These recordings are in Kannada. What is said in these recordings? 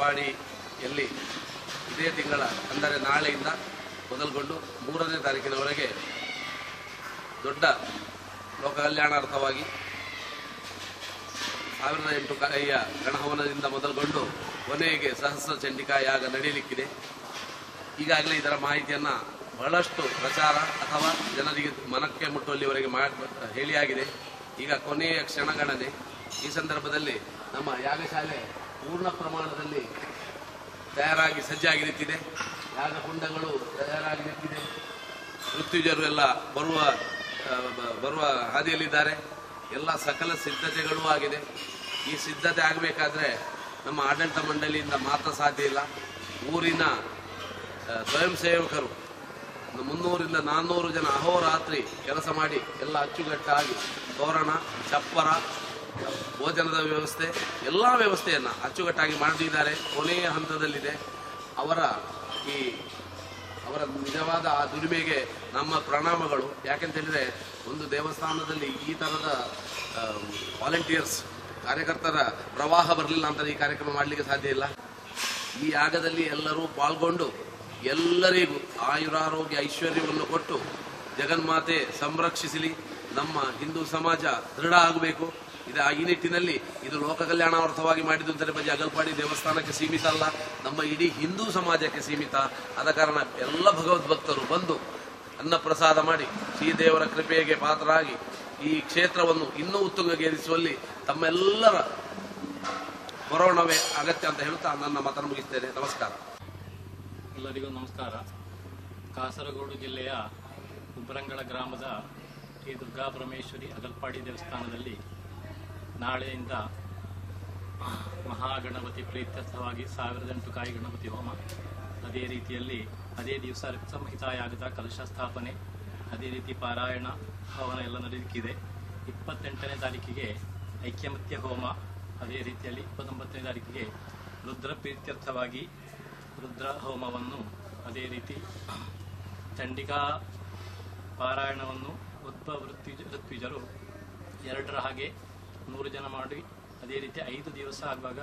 ಕಾಟ್ಪಾಡಿಯಲ್ಲಿ ಇದೇ ತಿಂಗಳ, ಅಂದರೆ ನಾಳೆಯಿಂದ ಮೊದಲುಗೊಂಡು ಮೂರನೇ ತಾರೀಕಿನವರೆಗೆ ದೊಡ್ಡ ಲೋಕ ಕಲ್ಯಾಣಾರ್ಥವಾಗಿ ಸಾವಿರದ ಎಂಟು ಕಾಯಿಯ ಗಣಹವನದಿಂದ ಮೊದಲುಗೊಂಡು ಕೊನೆಗೆ ಸಹಸ್ರ ಚಂಡಿಕಾ ಯಾಗ ನಡೆಯಲಿಕ್ಕಿದೆ. ಈಗಾಗಲೇ ಇದರ ಮಾಹಿತಿಯನ್ನು ಬಹಳಷ್ಟು ಪ್ರಚಾರ ಅಥವಾ ಜನರಿಗೆ ಮನಕ್ಕೆ ಮುಟ್ಟುವಲ್ಲಿವರೆಗೆ ಮಾಡಿ ಹೇಳಿಯಾಗಿದೆ. ಈಗ ಕೊನೆಯ ಕ್ಷಣಗಣನೆ. ಈ ಸಂದರ್ಭದಲ್ಲಿ ನಮ್ಮ ಯಾಗಶಾಲೆ ಪೂರ್ಣ ಪ್ರಮಾಣದಲ್ಲಿ ತಯಾರಾಗಿ ಸಜ್ಜಾಗಿ ನಿಂತಿದೆ. ಯಾಗಕುಂಡಗಳು ತಯಾರಾಗಿ ನಿಂತಿದೆ. ಮೃತ್ಯುಜರು ಎಲ್ಲ ಬರುವ ಬರುವ ಹಾದಿಯಲ್ಲಿದ್ದಾರೆ. ಎಲ್ಲ ಸಕಲ ಸಿದ್ಧತೆಗಳೂ ಆಗಿದೆ. ಈ ಸಿದ್ಧತೆ ಆಗಬೇಕಾದ್ರೆ ನಮ್ಮ ಆಡಳಿತ ಮಂಡಳಿಯಿಂದ ಮಾತ್ರ ಸಾಧ್ಯ ಇಲ್ಲ. ಊರಿನ ಸ್ವಯಂ ಸೇವಕರು ಮುನ್ನೂರಿಂದ ನಾನ್ನೂರು ಜನ ಅಹೋರಾತ್ರಿ ಕೆಲಸ ಮಾಡಿ ಎಲ್ಲ ಅಚ್ಚುಕಟ್ಟಾಗಿ ತೋರಣ, ಚಪ್ಪರ ಭೋಜನದ ವ್ಯವಸ್ಥೆ, ಎಲ್ಲ ವ್ಯವಸ್ಥೆಯನ್ನು ಅಚ್ಚುಕಟ್ಟಾಗಿ ಮಾಡಿದ್ದಾರೆ. ಕೊನೆಯ ಹಂತದಲ್ಲಿದೆ ಅವರ ಈ ಅವರ ನಿಜವಾದ ಆ ದುಡಿಮೆಗೆ ನಮ್ಮ ಪ್ರಣಾಮಗಳು. ಯಾಕೆಂತ ಹೇಳಿದ್ರೆ ಒಂದು ದೇವಸ್ಥಾನದಲ್ಲಿ ಈ ಥರದ ವಾಲಂಟಿಯರ್ಸ್ ಕಾರ್ಯಕರ್ತರ ಪ್ರವಾಹ ಬರಲಿಲ್ಲ ಅಂತ ಈ ಕಾರ್ಯಕ್ರಮ ಮಾಡಲಿಕ್ಕೆ ಸಾಧ್ಯ ಇಲ್ಲ. ಈ ಯಾಗದಲ್ಲಿ ಎಲ್ಲರೂ ಪಾಲ್ಗೊಂಡು ಎಲ್ಲರಿಗೂ ಆಯುರಾರೋಗ್ಯ ಐಶ್ವರ್ಯವನ್ನು ಕೊಟ್ಟು ಜಗನ್ಮಾತೆ ಸಂರಕ್ಷಿಸಲಿ. ನಮ್ಮ ಹಿಂದೂ ಸಮಾಜ ದೃಢ ಆಗಬೇಕು. ಇದು ಈ ನಿಟ್ಟಿನಲ್ಲಿ ಇದು ಲೋಕ ಕಲ್ಯಾಣಾರ್ಥವಾಗಿ ಮಾಡಿದ್ದು ಅಂತ ಬಗ್ಗೆ ಅಗಲ್ಪಾಡಿ ದೇವಸ್ಥಾನಕ್ಕೆ ಸೀಮಿತ ಅಲ್ಲ, ನಮ್ಮ ಇಡೀ ಹಿಂದೂ ಸಮಾಜಕ್ಕೆ ಸೀಮಿತ. ಆದ ಕಾರಣ ಎಲ್ಲ ಭಗವದ್ಭಕ್ತರು ಬಂದು ಅನ್ನ ಪ್ರಸಾದ ಮಾಡಿ ಶ್ರೀದೇವರ ಕೃಪೆಗೆ ಪಾತ್ರರಾಗಿ ಈ ಕ್ಷೇತ್ರವನ್ನು ಇನ್ನೂ ಉತ್ತುಂಗಗೇರಿಸುವಲ್ಲಿ ತಮ್ಮೆಲ್ಲರ ಕೊರೋನವೇ ಅಗತ್ಯ ಅಂತ ಹೇಳುತ್ತಾ ನನ್ನ ಮಾತನ್ನು ಮುಗಿಸ್ತೇನೆ. ನಮಸ್ಕಾರ. ಎಲ್ಲರಿಗೂ ನಮಸ್ಕಾರ. ಕಾಸರಗೋಡು ಜಿಲ್ಲೆಯ ಉಬ್ರಂಗಳ ಗ್ರಾಮದ ಶ್ರೀ ದುರ್ಗಾ ಪರಮೇಶ್ವರಿ ಅಗಲ್ಪಾಡಿ ದೇವಸ್ಥಾನದಲ್ಲಿ ನಾಳೆಯಿಂದ ಮಹಾಗಣಪತಿ ಪ್ರೀತ್ಯರ್ಥವಾಗಿ ಸಾವಿರದ ಎಂಟು ಕಾಯಿ ಗಣಪತಿ ಹೋಮ. ಅದೇ ರೀತಿಯಲ್ಲಿ ಅದೇ ದಿವಸ ಸಂಹಿತಾಯಾಗದ ಕಲಶ ಸ್ಥಾಪನೆ, ಅದೇ ರೀತಿ ಪಾರಾಯಣ, ಹವನ ಎಲ್ಲ ನಡೆದಿಕ್ಕಿದೆ ಇಪ್ಪತ್ತೆಂಟನೇ ತಾರೀಕಿಗೆ ಐಕ್ಯಮತ್ಯ ಹೋಮ, ಅದೇ ರೀತಿಯಲ್ಲಿ ಇಪ್ಪತ್ತೊಂಬತ್ತನೇ ತಾರೀಕಿಗೆ ರುದ್ರ ಪ್ರೀತ್ಯರ್ಥವಾಗಿ ರುದ್ರ ಹೋಮವನ್ನು, ಅದೇ ರೀತಿ ಚಂಡಿಕಾ ಪಾರಾಯಣವನ್ನು, ಉದ್ಭವ ವೃತ್ತಿ ಋತ್ವಿಜರು ಎರಡರ ಹಾಗೆ ನೂರು ಜನ ಮಾಡಿ, ಅದೇ ರೀತಿ ಐದು ದಿವಸ ಆಗುವಾಗ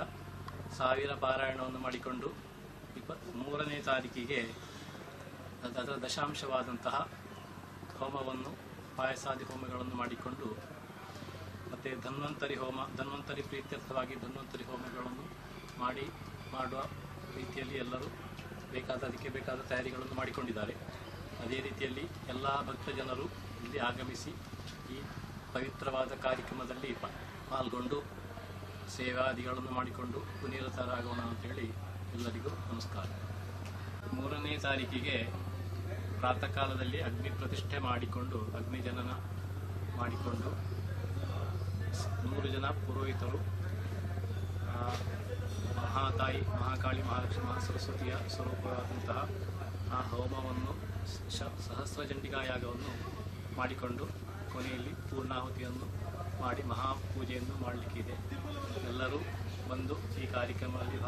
ಸಾವಿರ ಪಾರಾಯಣವನ್ನು ಮಾಡಿಕೊಂಡು ಇಪ್ಪತ್ತ್ ಮೂರನೇ ತಾರೀಕಿಗೆ ಅದ- ಅದರ ದಶಾಂಶವಾದಂತಹ ಹೋಮವನ್ನು, ಪಾಯಸಾದಿ ಹೋಮಗಳನ್ನು ಮಾಡಿಕೊಂಡು, ಮತ್ತು ಧನ್ವಂತರಿ ಹೋಮ, ಧನ್ವಂತರಿ ಪ್ರೀತ್ಯರ್ಥವಾಗಿ ಧನ್ವಂತರಿ ಹೋಮಗಳನ್ನು ಮಾಡಿ, ಮಾಡುವ ರೀತಿಯಲ್ಲಿ ಎಲ್ಲರೂ ಬೇಕಾದ, ಅದಕ್ಕೆ ಬೇಕಾದ ತಯಾರಿಗಳನ್ನು ಮಾಡಿಕೊಂಡಿದ್ದಾರೆ. ಅದೇ ರೀತಿಯಲ್ಲಿ ಎಲ್ಲ ಭಕ್ತ ಜನರು ಇಲ್ಲಿ ಆಗಮಿಸಿ ಈ ಪವಿತ್ರವಾದ ಕಾರ್ಯಕ್ರಮದಲ್ಲಿ ಪಾಲ್ಗೊಂಡು ಸೇವಾದಿಗಳನ್ನು ಮಾಡಿಕೊಂಡು ಪುನೀರತರಾಗೋಣ ಅಂತೇಳಿ ಎಲ್ಲರಿಗೂ ನಮಸ್ಕಾರ. ಮೂರನೇ ತಾರೀಕಿಗೆ ಪ್ರಾತಃ ಕಾಲದಲ್ಲಿ ಅಗ್ನಿ ಪ್ರತಿಷ್ಠೆ ಮಾಡಿಕೊಂಡು, ಅಗ್ನಿ ಜನನ ಮಾಡಿಕೊಂಡು ನೂರು ಜನ ಪುರೋಹಿತರು ಮಹಾತಾಯಿ, ಮಹಾಕಾಳಿ, ಮಹಾಲಕ್ಷ್ಮಿ, ಮಹಾಸರಸ್ವತಿಯ ಸ್ವರೂಪವಾದಂತಹ ಆ ಹೋಮವನ್ನು ಸಹಸ್ರ ಚಂಡಿಕಾ ಯಾಗವನ್ನು ಮಾಡಿಕೊಂಡು ಕೊನೆಯಲ್ಲಿ ಪೂರ್ಣಾಹುತಿಯನ್ನು ಮಾಡಿ ಮಹಾಪೂಜೆಯನ್ನು ಮಾಡಲಿಕ್ಕಿದೆ. ಎಲ್ಲರೂ ಬಂದು ಈ ಕಾರ್ಯಕ್ರಮದಲ್ಲಿ